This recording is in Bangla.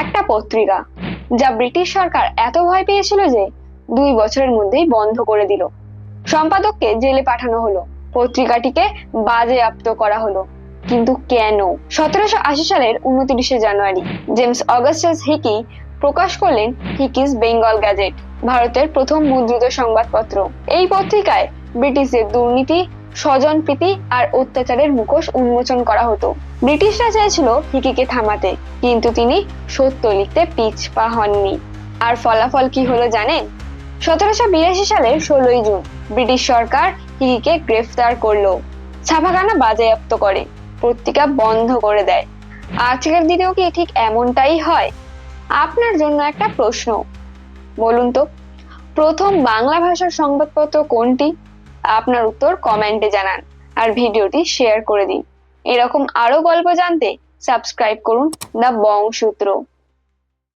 একটা পত্রিকা, যা ব্রিটিশ সরকার এত ভয় পেয়েছিল যে দুই বছরের মধ্যেই বন্ধ করে দিল। সম্পাদককে জেলে পাঠানো হলো, পত্রিকাটিকে বাজেয়াপ্ত করা হলো। কিন্তু কেন? সতেরোশো আশি সালের উনত্রিশে জানুয়ারি, জেমস অগাস্টাস হিকি প্রকাশ করলেন হিকিস বেঙ্গল গ্যাজেট, ভারতের প্রথম মুদ্রিত সংবাদপত্র। এই পত্রিকায় ব্রিটিশদের দুর্নীতি স্বজনপ্রীতি আর অত্যাচারের মুখোশ উন্মোচন করা হতো। ব্রিটিশরা চেয়েছিল হিকিকে থামাতে, কিন্তু তিনি সত্য লিখতে পিছ পা হননি। আর ফলাফল কি হলো জানেন? সতেরোশো বিরাশি সালের ষোলোই জুন, ব্রিটিশ সরকার হিকিকে গ্রেফতার করল। ছাপাখানা বাজেয়াপ্ত করে, পত্রিকা বন্ধ করে দেয়। আজকের দিনেও কি ঠিক এমনটাই হয়? আপনার জন্য একটা প্রশ্ন। বলুন তো, প্রথম বাংলা ভাষার সংবাদপত্র কোনটি? আপনার উত্তর কমেন্টে জানান আর ভিডিওটি শেয়ার করে দিন। এরকম আরও গল্প জানতে সাবস্ক্রাইব করুন দ্য বংসূত্র